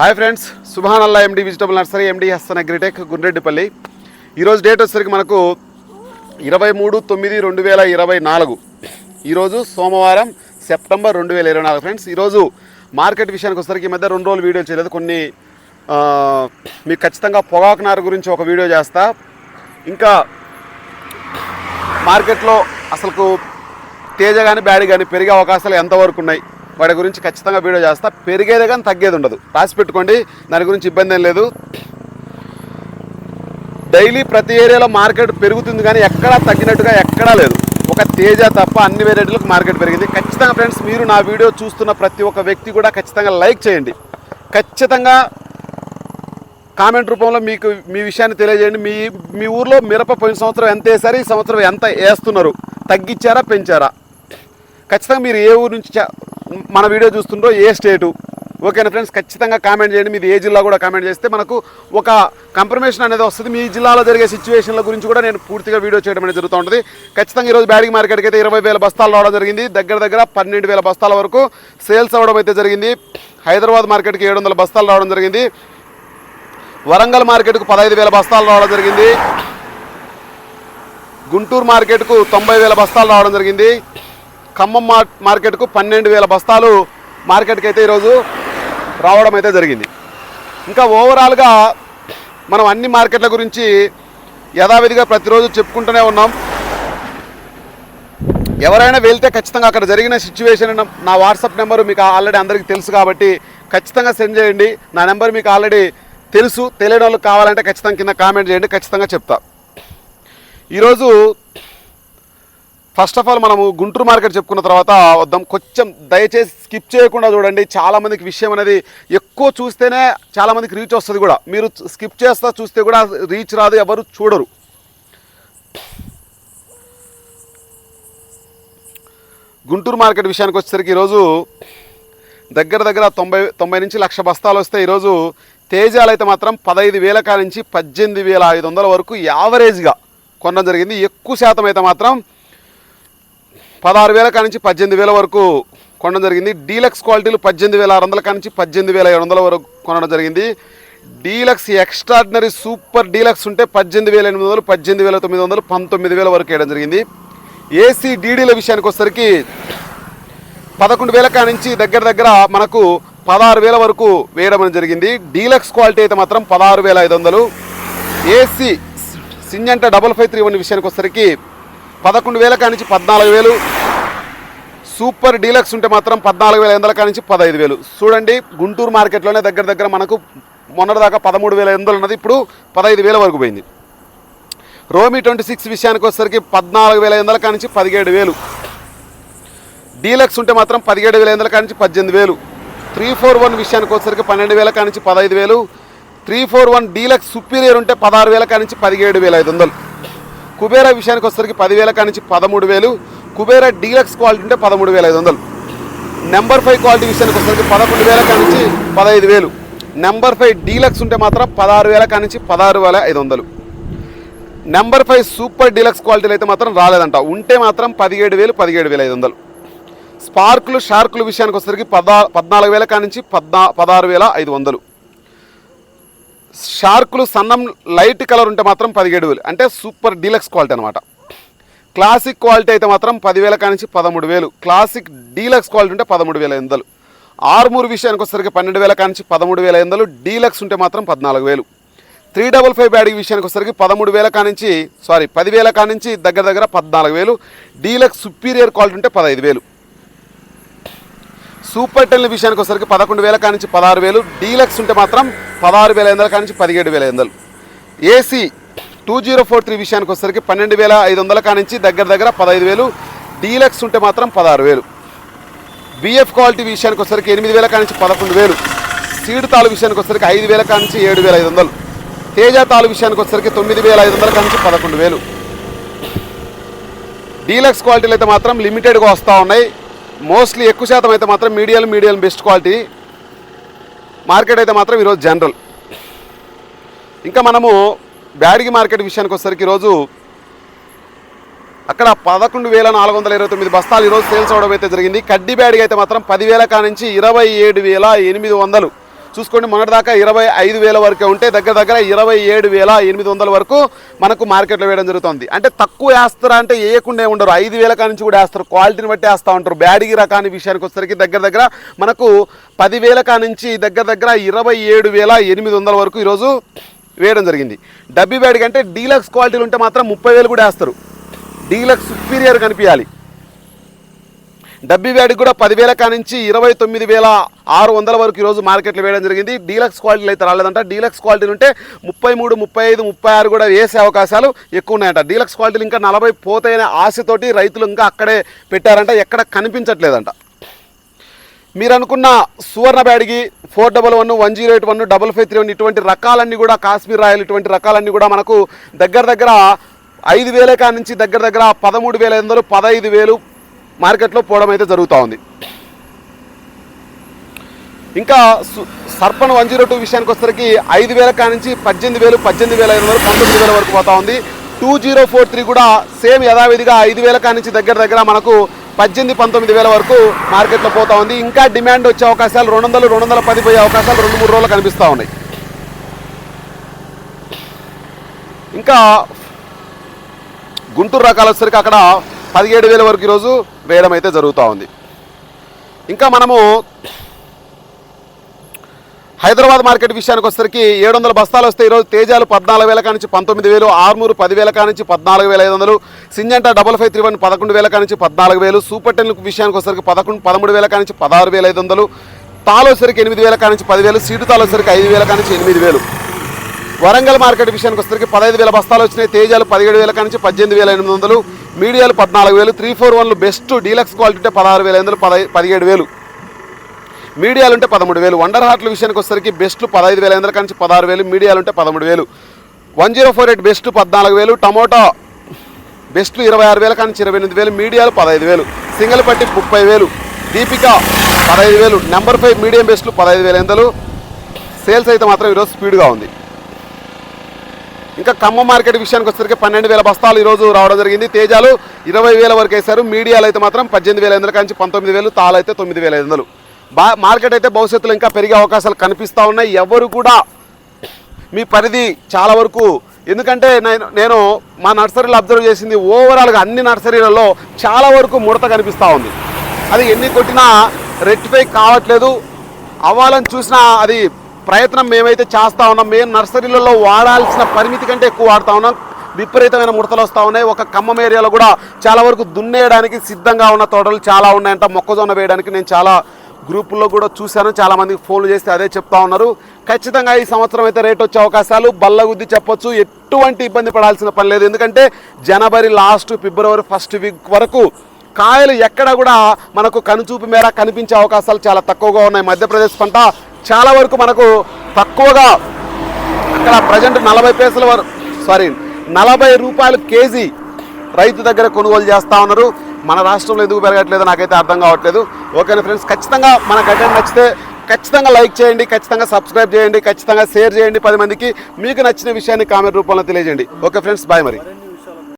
Hi friends Subhan Allah MD vegetable nursery MD Hastan agritech Gundreddipalli. ఈరోజు date వచ్చేసరికి మనకు ఇరవై మూడు తొమ్మిది రెండు వేల ఇరవై నాలుగు. ఈరోజు సోమవారం సెప్టెంబర్ రెండు వేల ఇరవై నాలుగు. ఫ్రెండ్స్ ఈరోజు మార్కెట్ విషయానికి వచ్చేసరికి ఈ మధ్య రెండు రోజులు వీడియో చేయలేదు. కొన్ని మీకు ఖచ్చితంగా పొగాకు నారు గురించి ఒక వీడియో చేస్తా. ఇంకా మార్కెట్లో అసలు తేజ కానీ బ్యాడ్ కానీ పెరిగే అవకాశాలు ఎంతవరకు ఉన్నాయి? వాడి గురించి ఖచ్చితంగా వీడియో చేస్తా. పెరిగేది కానీ తగ్గేది ఉండదు. రాసి పెట్టుకోండి. దాని గురించి ఇబ్బంది ఏం లేదు. డైలీ ప్రతి ఏరియాలో మార్కెట్ పెరుగుతుంది కానీ ఎక్కడా తగ్గినట్టుగా ఎక్కడా లేదు. ఒక తేజ తప్ప అన్ని వెరైటీలకు మార్కెట్ పెరిగింది. ఖచ్చితంగా ఫ్రెండ్స్ మీరు నా వీడియో చూస్తున్న ప్రతి ఒక్క వ్యక్తి కూడా ఖచ్చితంగా లైక్ చేయండి. ఖచ్చితంగా కామెంట్ రూపంలో మీకు మీ విషయాన్ని తెలియజేయండి. మీ మీ ఊర్లో మిరప పోయిన సంవత్సరం ఎంత వేసారు ఈ సంవత్సరం ఎంత వేస్తున్నారు? తగ్గించారా పెంచారా? ఖచ్చితంగా మీరు ఏ ఊరు నుంచి మన వీడియో చూస్తుండ్రో ఏ స్టేటు? ఓకేనా ఫ్రెండ్స్ ఖచ్చితంగా కామెంట్ చేయండి. మీది ఏ జిల్లా కూడా కామెంట్ చేస్తే మనకు ఒక కన్ఫర్మేషన్ అనేది వస్తుంది. మీ జిల్లాలో జరిగే సిచ్యువేషన్ల గురించి కూడా నేను పూర్తిగా వీడియో చేయడం అనేది జరుగుతూ ఉంటుంది. ఖచ్చితంగా ఈరోజు బ్యాడింగ్ మార్కెట్కి అయితే ఇరవై వేల బస్తాలు రావడం జరిగింది. దగ్గర దగ్గర పన్నెండు వేల బస్తాల వరకు సేల్స్ అవ్వడం అయితే జరిగింది. హైదరాబాద్ మార్కెట్కి ఏడు వందల బస్తాలు రావడం జరిగింది. వరంగల్ మార్కెట్కు పదహైదు వేల బస్తాలు రావడం జరిగింది. గుంటూరు మార్కెట్కు తొంభై వేల బస్తాలు రావడం జరిగింది. ఖమ్మం మార్ మార్కెట్కు పన్నెండు వేల బస్తాలు మార్కెట్కి అయితే ఈరోజు రావడం అయితే జరిగింది. ఇంకా ఓవరాల్గా మనం అన్ని మార్కెట్ల గురించి యథావిధిగా ప్రతిరోజు చెప్పుకుంటూనే ఉన్నాం. ఎవరైనా వెళ్తే ఖచ్చితంగా అక్కడ జరిగిన సిచ్యువేషన్ నా వాట్సాప్ నెంబర్ మీకు ఆల్రెడీ అందరికీ తెలుసు కాబట్టి ఖచ్చితంగా సెండ్ చేయండి. నా నెంబర్ మీకు ఆల్రెడీ తెలుసు. తెలియని వాళ్ళకి కావాలంటే ఖచ్చితంగా కింద కామెంట్ చేయండి. ఖచ్చితంగా చెప్తా. ఈరోజు ఫస్ట్ ఆఫ్ ఆల్ మనము గుంటూరు మార్కెట్ చెప్పుకున్న తర్వాత వద్దాం కొంచెం దయచేసి స్కిప్ చేయకుండా చూడండి. చాలామందికి విషయం అనేది ఎక్కువ చూస్తేనే చాలామందికి రీచ్ వస్తుంది కూడా. మీరు స్కిప్ చేస్తా చూస్తే కూడా రీచ్ రాదు ఎవరు చూడరు. గుంటూరు మార్కెట్ విషయానికి వచ్చేసరికి ఈరోజు దగ్గర దగ్గర తొంభై తొంభై నుంచి లక్ష బస్తాలు వస్తే ఈరోజు తేజాలు అయితే మాత్రం పదహైదు వేల కా నుంచి పద్దెనిమిది వేల ఐదు వందల వరకు యావరేజ్గా కొనడం జరిగింది. ఎక్కువ శాతం అయితే మాత్రం పదహారు వేల కా నుంచి పద్దెనిమిది వేల వరకు కొనడం జరిగింది. డీలక్స్ క్వాలిటీలు పద్దెనిమిది వేల ఆరు వందల కానించి పద్దెనిమిది వేల ఏడు వందల వరకు కొనడం జరిగింది. డీలక్స్ ఎక్స్ట్రాడినరీ సూపర్ డీలక్స్ ఉంటే పద్దెనిమిది వేల ఎనిమిది వందలు పద్దెనిమిది వేల తొమ్మిది వందలు పంతొమ్మిది వేల వరకు వేయడం జరిగింది. ఏసీ డీడీల విషయానికి వచ్చేసరికి పదకొండు వేల కానించి దగ్గర దగ్గర మనకు పదహారు వేల వరకు వేయడం జరిగింది. డీలక్స్ క్వాలిటీ అయితే మాత్రం పదహారు వేల ఐదు వందలు. AC Syngenta double five three one విషయానికి వచ్చేసరికి పదకొండు వేల కానించి పద్నాలుగు వేలు. సూపర్ డీలక్స్ ఉంటే మాత్రం పద్నాలుగు వేల ఎనిమిది కానించి పదహైదు వేలు. చూడండి గుంటూరు మార్కెట్లోనే దగ్గర దగ్గర మనకు మొన్నటిదాకా పదమూడు వేల ఎనిమిది ఉన్నది ఇప్పుడు పదహైదు వేల వరకు పోయింది. రోమి ట్వంటీ సిక్స్ విషయానికి వచ్చేసరికి పద్నాలుగు వేల ఎనిమిది కానించి పదిహేడు వేలు. డీలక్స్ ఉంటే మాత్రం పదిహేడు వేల ఎనిమిది కానించి పద్దెనిమిది వేలు. త్రీ ఫోర్ వన్ విషయానికి వచ్చేసరికి పన్నెండు వేల కానించి పదహైదు వేలు. Three four one deluxe superior ఉంటే పదహారు వేల కానించి పదిహేడు వేల ఐదు వందలు. కుబేరా విషయానికి వచ్చేసరికి పదివేల కానించి పదమూడు వేలు కుబేరా డీలక్స్ క్వాలిటీ ఉంటే పదమూడు వేల ఐదు వందలు. నెంబర్ ఫైవ్ క్వాలిటీ విషయానికి వచ్చేసరికి పదకొండు వేల కానించి పదహైదు వేలు. నెంబర్ ఫైవ్ డీలక్స్ ఉంటే మాత్రం పదహారు వేల కానించి పదహారు వేల ఐదు వందలు. నెంబర్ ఫైవ్ సూపర్ డీలక్స్ క్వాలిటీలు అయితే మాత్రం రాలేదంట. ఉంటే మాత్రం పదిహేడు వేలు పదిహేడు వేల ఐదు వందలు. స్పార్కులు షార్కులు విషయానికి వచ్చేసరికి పద్నా పద్నాలుగు వేల కానించి పద్నా పదహారు వేల ఐదు వందలు. షార్కులు సన్నం లైట్ కలర్ ఉంటే మాత్రం పదిహేడు వేలు. అంటే సూపర్ డీలక్స్ క్వాలిటీ అనమాట క్లాసిక్ క్వాలిటీ అయితే మాత్రం పదివేల కానించి పదమూడు వేలు. క్లాసిక్ డీలక్స్ క్వాలిటీ ఉంటే పదమూడు వేల ఎందలు ఆర్మూర్ విషయానికి వచ్చేసరికి పన్నెండు వేల కానించి పదమూడు వేల ఎందలు డీలక్స్ ఉంటే మాత్రం పద్నాలుగు వేలు. త్రీ డబల్ ఫైవ్ బ్యాడీ విషయానికి వచ్చేసరికి పదమూడు వేల కానించి సారీ పదివేల కానించి దగ్గర దగ్గర పద్నాలుగు వేలు. డీలక్స్ సుపీరియర్ క్వాలిటీ ఉంటే పదహైదు వేలు. సూపర్ టెన్ విషయానికి వచ్చేసరికి పదకొండు వేల కానించి పదహారు వేలు. డీలక్స్ ఉంటే మాత్రం పదహారు వేల ఐదు వందల పదిహేడు వేల ఐదు వందలు. AC two zero four three విషయానికి వచ్చేసరికి పన్నెండు వేల ఐదు వందల కానించి దగ్గర దగ్గర పదహైదు వేలు. డీలక్స్ ఉంటే మాత్రం పదహారు వేలు. బిఎఫ్ క్వాలిటీ విషయానికి వచ్చేసరికి ఎనిమిది వేల కానించి పదకొండు వేలు. సీడ్ తాలు విషయానికి వచ్చేసరికి ఐదు వేల కానించి ఏడు వేల ఐదు వందలు. తేజ తాలు విషయానికి వచ్చేసరికి తొమ్మిది వేల ఐదు వందల కానించి పదకొండు వేలు. డీలక్స్ క్వాలిటీలు అయితే మాత్రం లిమిటెడ్గా వస్తూ ఉన్నాయి. మోస్ట్లీ ఎక్కువ శాతం అయితే మాత్రం medium medium best quality. Market అయితే మాత్రం ఈరోజు జనరల్. ఇంకా మనము బ్యాడిగి మార్కెట్ విషయానికి వచ్చేసరికి ఈరోజు అక్కడ పదకొండు వేల నాలుగు వందల ఇరవై తొమ్మిది బస్తాలు ఈరోజు సేల్స్ అవడం అయితే జరిగింది. కడ్డీ బ్యాడ్గా అయితే మాత్రం పదివేల కానించి ఇరవై ఏడు వేల ఎనిమిది వందలు. చూసుకోండి మొన్నటిదాకా ఇరవై ఐదు వేల వరకే ఉంటే దగ్గర దగ్గర ఇరవై ఏడు వేల ఎనిమిది వందల వరకు మనకు మార్కెట్లో వేయడం జరుగుతుంది. అంటే తక్కువ వేస్తారా అంటే వేయకుండా ఉండరు. ఐదు వేల నుంచి కూడా వేస్తారు. క్వాలిటీని బట్టి వేస్తూ ఉంటారు. బ్యాడిగి రకాని విషయానికి వచ్చేసరికి దగ్గర దగ్గర మనకు పదివేల కా నుంచి దగ్గర దగ్గర ఇరవై ఏడు వేల ఎనిమిది వందల వరకు ఈరోజు వేయడం జరిగింది. డబ్బీ బ్యాడిగి అంటే డీలక్స్ క్వాలిటీలు ఉంటే మాత్రం ముప్పై వేలు కూడా వేస్తారు. డీలక్స్ సుపీరియర్ కనిపించాలి. డబ్బీ కూడా పదివేల కానించి ఇరవై తొమ్మిది వేల ఆరు వందల వరకు ఈరోజు మార్కెట్లో వేయడం జరిగింది. డీలక్స్ క్వాలిటీలు అయితే రాలేదంట. డీలక్స్ క్వాలిటీలు ఉంటే ముప్పై మూడు ముప్పై ఐదు ముప్పై ఆరు కూడా వేసే అవకాశాలు ఎక్కువ ఉన్నాయంట. డీలక్స్ క్వాలిటీలు ఇంకా నలభై పోతాయనే ఆశతోటి రైతులు ఇంకా అక్కడే పెట్టారంట. ఎక్కడ కనిపించట్లేదంట. మీరు అనుకున్న Suvarna Byadgi four double one one zero eight one double five three one ఇటువంటి రకాలన్నీ కూడా కాశ్మీర్ రాయల్ ఇటువంటి రకాలన్నీ కూడా మనకు దగ్గర దగ్గర ఐదు వేల కా నుంచి దగ్గర దగ్గర పదమూడు వేల ఐదు వందలు పదహైదు వేలు మార్కెట్లో పోవడం అయితే జరుగుతూ ఉంది. ఇంకా సు- సర్పన్ వన్ జీరో టూ విషయానికి వచ్చేసరికి ఐదు వేల కానించి పద్దెనిమిది వేలు పద్దెనిమిది వేల ఐదు వందలు పంతొమ్మిది వేల వరకు పోతా ఉంది. టూ జీరో ఫోర్ త్రీ కూడా సేమ్ యథావిధిగా ఐదు వేల కానించి దగ్గర దగ్గర మనకు పద్దెనిమిది పంతొమ్మిది వేల వరకు మార్కెట్లో పోతా ఉంది. ఇంకా డిమాండ్ వచ్చే అవకాశాలు రెండు వందలు రెండు వందల పది పోయే అవకాశాలు రెండు మూడు రోజులు కనిపిస్తూ ఉన్నాయి. ఇంకా గుంటూరు రకాలు వచ్చేసరికి అక్కడ పదిహేడు వేల వరకు ఈరోజు వేయడం అయితే జరుగుతూ ఉంది. ఇంకా మనము హైదరాబాద్ మార్కెట్ విషయానికి వచ్చేసరికి ఏడు వందల బస్తాలు వస్తే ఈరోజు తేజాలు పద్నాలుగు వేల కానించి పంతొమ్మిది వేలు ఆర్మూరు పదివేల కానించి పద్నాలుగు వేల ఐదు వందలు Syngenta double five three one పదకొండు వేల కానించి పద్నాలుగు వేలు సూపర్ టెన్ విషయానికి వచ్చేసరికి పదకొండు పదమూడు వేల కానించి పదహారు వేల ఐదు వందలు తాలోసరికి ఎనిమిది వేల కానించి పదివేలు సీటు తాలోసరికి ఐదు వేల కానించి ఎనిమిది వేలు. వరంగల్ మార్కెట్ విషయానికి వచ్చేసరికి పదహైదు వేల బస్తాలు వచ్చినాయి తేజాలు పదిహేడు వేల కానించి పద్దెనిమిది వేల ఎనిమిది వందలు మీడియాలు పద్నాలుగు వేలు త్రీ ఫోర్ వన్లు బెస్ట్ డీలక్స్ క్వాలిటీ ఉంటే పదహారు వేల ఐదు వందలు పదహై పదిహేడు వేలు. మీడియాలు ఉంటే పదమూడు వేలు. వండర్ హార్ట్ల విషయానికి వచ్చేసరికి బెస్ట్లు పదహైదు వేల ఐదు వందల పదహారు వేలు. మీడియాలు ఉంటే పదమూడు వేలు. One zero four eight best పద్నాలుగు వేలు. టమోటా బెస్ట్లు ఇరవై ఆరు వేల కానీ ఇరవై ఎనిమిది వేలు. మీడియాలు పదహైదు వేలు. సింగిల్ పట్టి ముప్పై వేలు. దీపిక పదహైదు వేలు. నెంబర్ ఫైవ్ మీడియం బెస్ట్లు పదహైదు వేల ఎంతలు సేల్స్ అయితే మాత్రం ఈరోజు స్పీడ్గా ఉంది. ఇంకా ఖమ్మం మార్కెట్ విషయానికి వచ్చేసరికి పన్నెండు వేల బస్తాలు ఈరోజు రావడం జరిగింది. తేజాలు ఇరవై వేల వరకు వేశారు. మీడియాలు అయితే మాత్రం పద్దెనిమిది వేల ఐదు వందల పంతొమ్మిది వేలు తాలు అయితే తొమ్మిది వేల ఐదు వందలు. బా మార్కెట్ అయితే భవిష్యత్తులో ఇంకా పెరిగే అవకాశాలు కనిపిస్తూ ఉన్నాయి. ఎవరు కూడా మీ పరిధి చాలా వరకు ఎందుకంటే నేను నేను మా నర్సరీలో అబ్జర్వ్ చేసింది ఓవరాల్గా అన్ని నర్సరీలలో చాలా వరకు ముడత కనిపిస్తూ ఉంది. అది ఎన్ని కొట్టినా రెట్టిఫై కావట్లేదు. అవ్వాలని చూసినా అది ప్రయత్నం మేమైతే చేస్తూ ఉన్నాం. మేము నర్సరీలలో వాడాల్సిన పరిమితి కంటే ఎక్కువ వాడుతూ ఉన్నాం. విపరీతమైన ముడతలు వస్తూ ఉన్నాయి. ఒక ఖమ్మం ఏరియాలో కూడా చాలా వరకు దున్నేయడానికి సిద్ధంగా ఉన్న తోటలు చాలా ఉన్నాయంట. మొక్కజొన్న వేయడానికి నేను చాలా గ్రూపుల్లో కూడా చూశాను. చాలామందికి ఫోన్లు చేస్తే అదే చెప్తా ఉన్నారు. ఖచ్చితంగా ఈ సంవత్సరం అయితే రేట్ వచ్చే అవకాశాలు బల్లగుద్ది చెప్పొచ్చు. ఎటువంటి ఇబ్బంది పడాల్సిన పని లేదు. ఎందుకంటే జనవరి లాస్ట్ ఫిబ్రవరి ఫస్ట్ వీక్ వరకు కాయలు ఎక్కడ కూడా మనకు కనుచూపు మేర కనిపించే అవకాశాలు చాలా తక్కువగా ఉన్నాయి. మధ్యప్రదేశ్ పంట చాలా వరకు మనకు తక్కువగా అక్కడ ప్రజెంట్ నలభై పైసల వరకు సారీ నలభై రూపాయలు కేజీ రైతు దగ్గర కొనుగోలు చేస్తూ ఉన్నారు. మన రాష్ట్రంలో ఎందుకు పెరగట్లేదో నాకైతే అర్థం కావట్లేదు. ఓకేనా ఫ్రెండ్స్? ఖచ్చితంగా మన కంటెంట్ నచ్చితే ఖచ్చితంగా లైక్ చేయండి ఖచ్చితంగా సబ్స్క్రైబ్ చేయండి ఖచ్చితంగా షేర్ చేయండి పది మందికి. మీకు నచ్చిన విషయాన్ని కామెంట్ రూపంలో తెలియజేయండి. ఓకే ఫ్రెండ్స్ బాయ్ మరి.